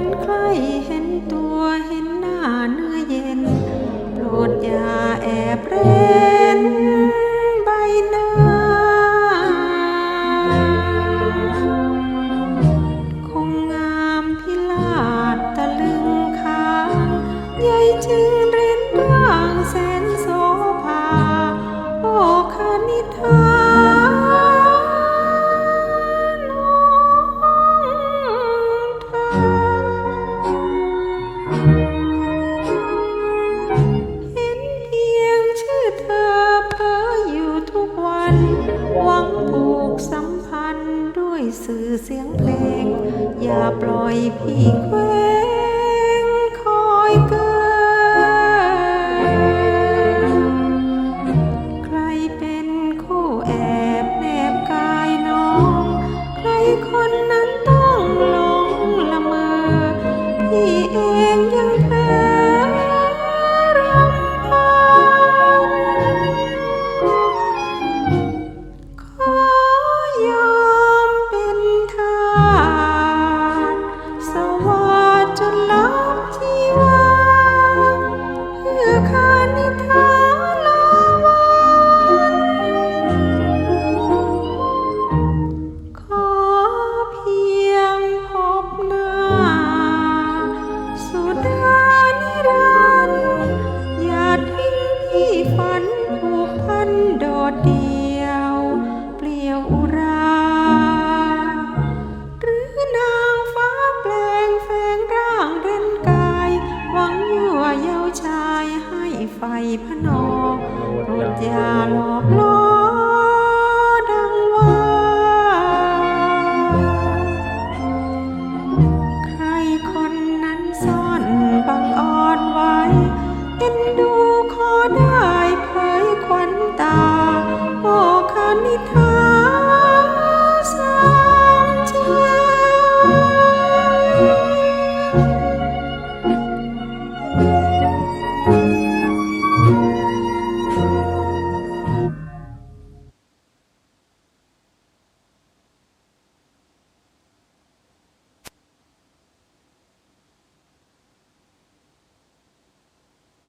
นใกล้เห็นตัวเห็นหน้าเนื้อเย็น โปรดอย่าแอบเร้นใบหน้า คงงามพิลาดตะลึงค้างใหญ่จึง สื่อเสียงเพลง อย่าปล่อยพี่เคว้งคอยเกิ ไฟพนอโปรดอย่าหลอกล่อ